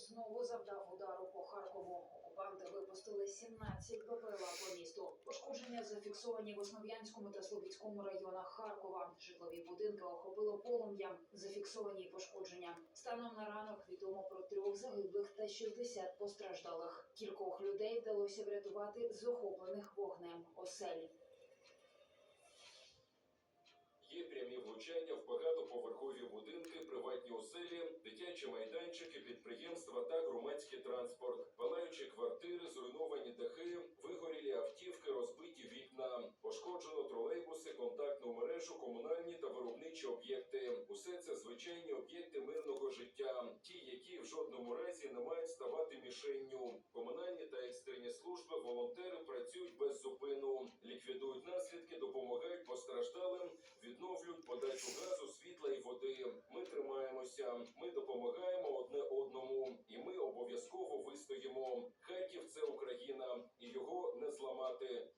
знову завдав удару по Харкову. Окупанти випустили 17 БПЛА по місту. Пошкодження зафіксовані в Основ'янському та Слобідському районах Харкова. Житлові будинки охопило полум'ям. Зафіксовані пошкодження. Станом на ранок відомо про трьох загиблих та 60 постраждалих. Кількох людей вдалося врятувати з охоплених вогнем осель. Влучання в багатоповерхові будинки, приватні оселі, дитячі майданчики, підприємства та громадський транспорт, палаючі квартири, зруйновані дахи, вигорілі автівки, розбиті вікна, пошкоджено тролейбуси, контактну мережу, комунальні та виробничі об'єкти. Усе це звичайні об'єкти мирного життя, ті, які в жодному разі не мають ставати мішенню. Комунальні та екстрені служби, волонтери ми допомагаємо одне одному, і ми обов'язково вистоїмо. Харків це Україна, і його не зламати.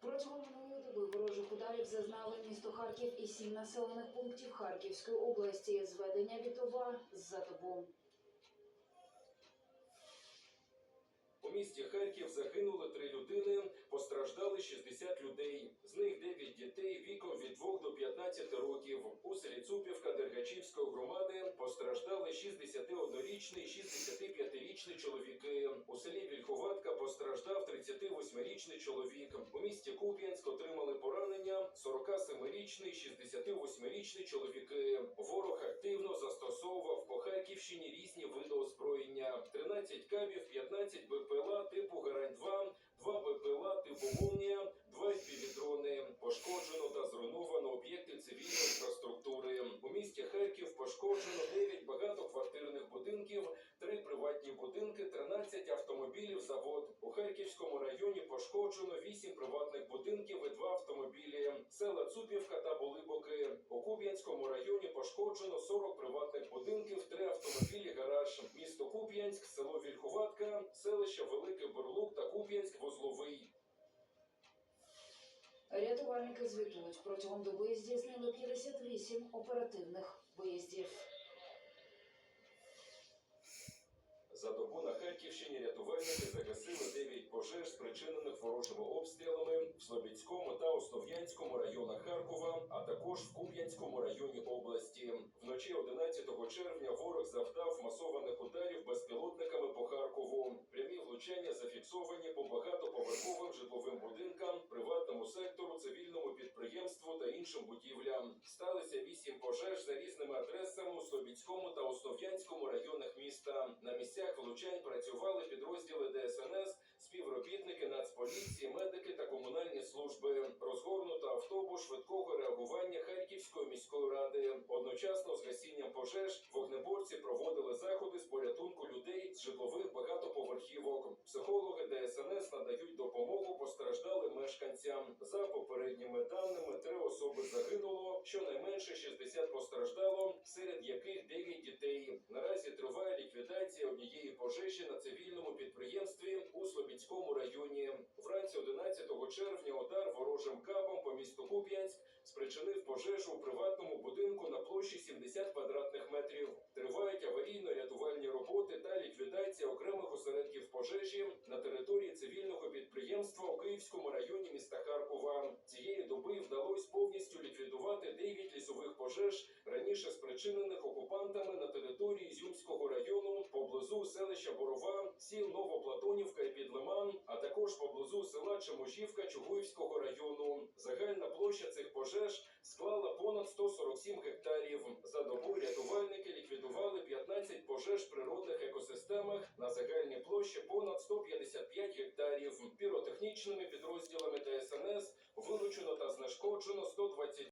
Протягом минулої доби ворожих ударів зазнали місто Харків і сім населених пунктів Харківської області. Зведення Вітова за добу. У місті Харків загинули три людини, постраждали 60 людей. З них 9 дітей віком від 2 до 15 років. У селі Цупівка Дергачівської громади постраждали 61-річний, 65-річний чоловіки. У селі Вільховатка постраждав 38-річний чоловік. У місті Куп'янськ отримали поранення 47-річний, 68-річний чоловіки. Ворог активно застосовував по Харківщині різні види озброєння: 13 кабів, 15 БПЛА типу Гарань-2, 2 БПЛА типу Молнія, 2 півдрони. Пошкоджено та зруйновано об'єкти цивільної інфраструктури. У місті Харків пошкоджено 9 багатоквартирних будинків, 3 приватні будинки, 13 автомобілів завод. У Харківському районі пошкоджено 8 приватних будинків і 2 автомобілі. Села Цупівка та Булибоки. У Куп'янському районі пошкоджено 40 приватних будинків, 3 автомобілі, гараж. Місто Куп'янськ, село Вільховатка, селище Великий Бурлук та Куп'янськ Вузловий. Рятувальники звітують протягом доби здійснили 58 оперативних виїздів. Обстрілами в Слобідському та Основ'янському районах Харкова, а також в Куп'янському районі області. Вночі 11 червня ворог завдав масованих ударів безпілотниками по Харкову. Прямі влучання зафіксовані по багатоповерховим житловим будинкам, приватному сектору, цивільному підприємству та іншим будівлям. Сталися 8 пожеж за різними адресами у Слобідському та Основ'янському районах міста. На місцях влучань працювали підрозділи ДСНС, співробітники Нацполіції, медики та комунальні служби. Розгорнуто швидкого реагування Харківської міської ради. Одночасно з гасінням пожеж вогнеборці проводили заходи з порятунку людей з житлових багатоповерхівок. Психологи ДСНС надають допомогу постраждалим мешканцям. За попередніми даними, три особи загинуло, щонайменше 60 постраждало, серед яких 9 дітей. Наразі триває ліквідація однієї пожежі на цивільному підприємстві у Слобідському районі. Вранці 11 червня удар ворожим кабом по місту Куп'янськ спричинив пожежу у приватному будинку на площі 70 квадратних метрів. Тривають аварійно-рятувальні роботи та ліквідація окремих осередків пожежі на території цивільного підприємства у Київському районі міста Харкова. Цієї доби вдалося повністю ліквідувати 9 лісових пожеж, раніше спричинених окупантами на території Зюмського району поблизу селища Борова, сіл Новоплатонівка і Підлиман, а також Чеможівка Чугуївського району. Загальна площа цих пожеж склала понад 147 гектарів. За добу рятувальники ліквідували 15 пожеж в природних екосистемах на загальній площі понад 155 гектарів. Піротехнічними підрозділами ДСНС вилучено та знешкоджено 120